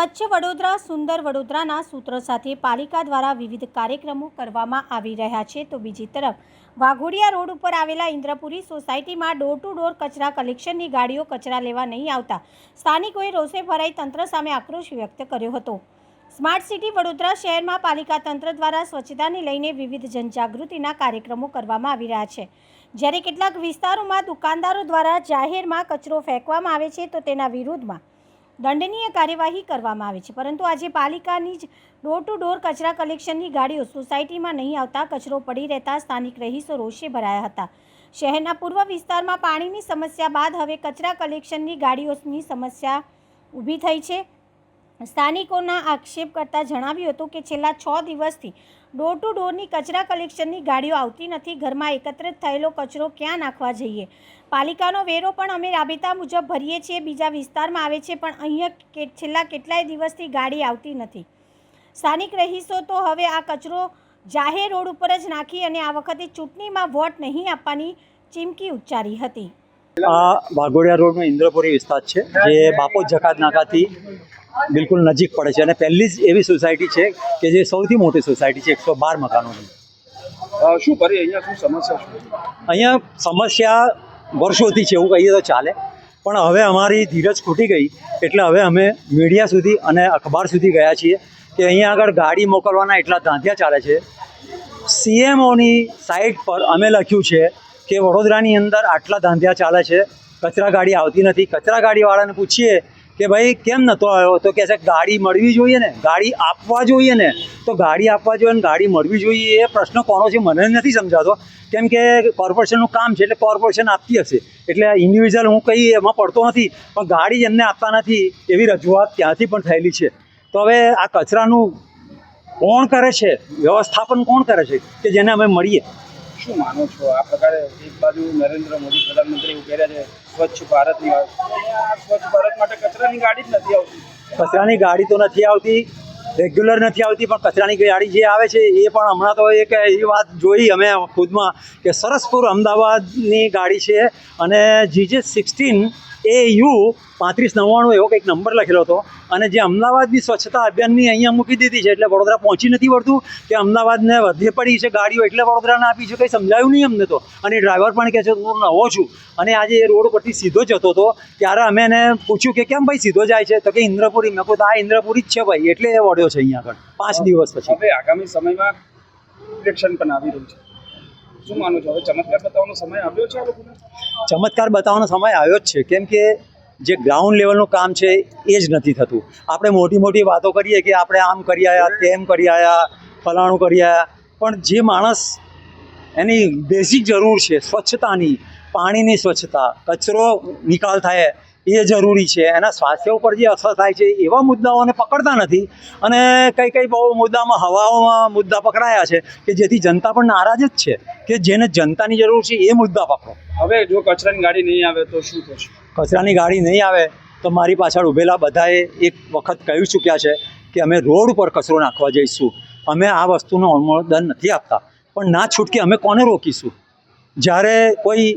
સ્વચ્છ વડોદરા, સુંદર વડોદરાના સૂત્ર સાથે પાલિકા દ્વારા વિવિધ કાર્યક્રમો કરવામાં આવી રહ્યા છે. તો બીજી તરફ, વાઘોડિયા રોડ ઉપર આવેલા ઇન્દ્રપુરી સોસાયટીમાં ડોર ટુ ડોર કચરા કલેક્શનની ગાડીઓ કચરા લેવા નહીં આવતા સ્થાનિકોએ રોષે ભરાઈ તંત્ર સામે આક્રોશ વ્યક્ત કર્યો હતો. સ્માર્ટ સિટી વડોદરા શહેરમાં પાલિકા તંત્ર દ્વારા સ્વચ્છતાને લઈને વિવિધ જનજાગૃતિના કાર્યક્રમો કરવામાં આવી રહ્યા છે. જ્યારે કેટલાક વિસ્તારોમાં દુકાનદારો દ્વારા જાહેરમાં કચરો ફેંકવામાં આવે છે, તો તેના વિરુદ્ધમાં દંડનીય કાર્યવાહી કરવામાં આવે છે. પરંતુ આજે પાલિકાની જ ડોર ટુ ડોર કચરા કલેક્શનની ગાડીઓ સોસાયટીમાં નહીં આવતા કચરો પડી રહેતા સ્થાનિક રહીશો રોષે ભરાયા હતા. શહેરના પૂર્વ વિસ્તારમાં પાણીની સમસ્યા બાદ હવે કચરા કલેક્શનની ગાડીઓની સમસ્યા ઊભી થઈ છે. સ્થાનિકોના આક્ષેપ કરતાં જણાવ્યું હતું કે છેલ્લા છ દિવસથી ડોર ટુ ડોરની કચરા કલેક્શનની ગાડીઓ આવતી નથી. ઘરમાં એકત્રિત થયેલો કચરો ક્યાં નાખવા જઈએ? પાલિકાનો વેરો પણ અમે રાબેતા મુજબ ભરીએ છીએ. બીજા વિસ્તારમાં આવે છે, પણ અહીંયા છેલ્લા કેટલાય દિવસથી ગાડી આવતી નથી. સ્થાનિક રહીશો તો હવે આ કચરો જાહેર રોડ ઉપર જ નાખી અને આ વખતે ચૂંટણીમાં વોટ નહીં આપવાની ચીમકી ઉચ્ચારી હતી. આ વાઘોડિયા રોડનો ઇન્દ્રપુરી વિસ્તાર છે, જે બાપો જકાત નાકાથી બિલકુલ નજીક પડે છે. અને પહેલી જ એવી સોસાયટી છે કે જે સૌથી મોટી સોસાયટી છે એકસો બાર મકાનોની. શું કરે? અહીંયા શું સમસ્યા અહીંયા સમસ્યા વર્ષોથી છે એવું કહીએ તો ચાલે. પણ હવે અમારી ધીરજ ખૂટી ગઈ એટલે હવે અમે મીડિયા સુધી અને અખબાર સુધી ગયા છીએ કે અહીંયા આગળ ગાડી મોકલવાના એટલા ધાંધિયા ચાલે છે. સીએમઓની સાઇટ પર અમે લખ્યું છે કે વડોદરાની અંદર આટલા ધાંધિયા ચાલે છે. કચરા ગાડી આવતી નથી. કચરા ગાડીવાળાને પૂછીએ કે ભાઈ, કેમ નહોતો આવ્યો? તો કહે છે, ગાડી મળવી જોઈએ ને, ગાડી આપવા જોઈએ ને, તો ગાડી આપવા જોઈએ ને ગાડી મળવી જોઈએ એ પ્રશ્ન કોનો છે મને નથી સમજાતો. કેમ કે કોર્પોરેશનનું કામ છે એટલે કોર્પોરેશન આપતી હશે. એટલે ઇન્ડિવિજ્યુઅલ હું કંઈ એમાં પડતો નથી, પણ ગાડી એમને આપતા નથી એવી રજૂઆત ત્યાંથી પણ થયેલી છે. તો હવે આ કચરાનું કોણ કરે છે? વ્યવસ્થાપન કોણ કરે છે? કે જેને અમે મળીએ? શું માનો છો? આ પ્રકારે એક બાજુ નરેન્દ્ર મોદી પ્રધાનમંત્રી એવું કહી રહ્યા છે, સ્વચ્છ ભારતની વાત. સ્વચ્છ ભારત માટે કચરાની ગાડી જ નથી આવતી. કચરાની ગાડી તો નથી આવતી, રેગ્યુલર નથી આવતી, પણ કચરાની ગાડી જે આવે છે, એ પણ હમણાં તો એક એ વાત જોઈ અમે ખુદમાં કે સરસપુર અમદાવાદની ગાડી છે અને જીજે સિક્સટીન એ યુ પાંત્રીસ નવ્વાણું એવો કંઈક નંબર લખેલો હતો. અને જે અમદાવાદની સ્વચ્છતા અભિયાનની અહીંયા મૂકી દીધી છે એટલે વડોદરા પહોંચી નથી વળતું કે અમદાવાદને વધે પડી છે ગાડીઓ એટલે વડોદરાને આપી છે કંઈ સમજાયું નહીં અમને તો. અને ડ્રાઈવર પણ કહે છે હું નવો છું. અને આજે એ રોડ પરથી સીધો જતો હતો ત્યારે અમે એને પૂછ્યું કે કેમ ભાઈ સીધો જાય છે? તો કે ઇન્દ્રપુરી. મેં કહું તો આ ઇન્દ્રપુરી જ છે ભાઈ એટલે એ વળ્યો છે અહીંયા આગળ પાંચ દિવસ પછી. હવે આગામી સમયમાં ઇલેક્શન પણ આવી રહ્યું છે. શું માનો છો? હવે ચમત્કાર બતાવવાનો સમય આવ્યો છે આ લોકોને? ચમત્કાર બતાવવાનો સમય આવ્યો જ છે. કેમ કે જે ગ્રાઉન્ડ લેવલનું કામ છે એ જ નથી થતું. આપણે મોટી મોટી વાતો કરીએ કે આપણે આમ કરી આવ્યા તેમ કરી આવ્યા ફલાણું કરી આવ્યા પણ જે માણસ એની બેઝિક જરૂર છે સ્વચ્છતાની, પાણીની સ્વચ્છતા, કચરો નિકાલ થાય એ જરૂરી છે. એના સ્વાસ્થ્ય ઉપર જે અસર થાય છે એવા મુદ્દાઓને પકડતા નથી. અને કઈ કઈ બહુ મુદ્દામાં હવાઓમાં મુદ્દા પકડાયા છે કે જેથી જનતા પણ નારાજ જ છે કે જેને જનતાની જરૂર છે એ મુદ્દા પકડો. હવે જો કચરાની ગાડી નહીં આવે તો શું થશે? કચરાની ગાડી નહીં આવે તો મારી પાછળ ઊભેલા બધાએ એક વખત કહી ચૂક્યા છે કે અમે રોડ ઉપર કચરો નાખવા જઈશું. અમે આ વસ્તુનો અનુમોદન નથી આપતા. પણ ના છૂટકે અમે કોને રોકીશું? જ્યારે કોઈ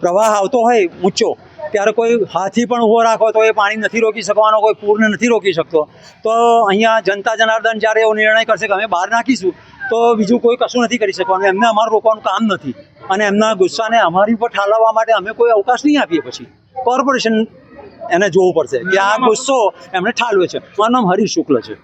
પ્રવાહ આવતો હોય ઊંચો ત્યારે કોઈ હાથી પણ ઊભો રાખો તો એ પાણી નથી રોકી શકવાનો કોઈ પૂરને નથી રોકી શકતો. તો અહીંયા જનતા જનાર્દન જ્યારે એવો નિર્ણય કરશે કે અમે બહાર નાખીશું તો બીજું કોઈ કશું નથી કરી શકવાનું. એમને અમારું રોકવાનું કામ નથી. અને એમના ગુસ્સાને અમારી ઉપર ઠાલવવા માટે અમે કોઈ અવકાશ નહીં આપીએ પછી. કોર્પોરેશન એને જોવું પડશે કે આ ગુસ્સો એમને ઠાલવે છે. મારું નામ હરીશ શુક્લ છે.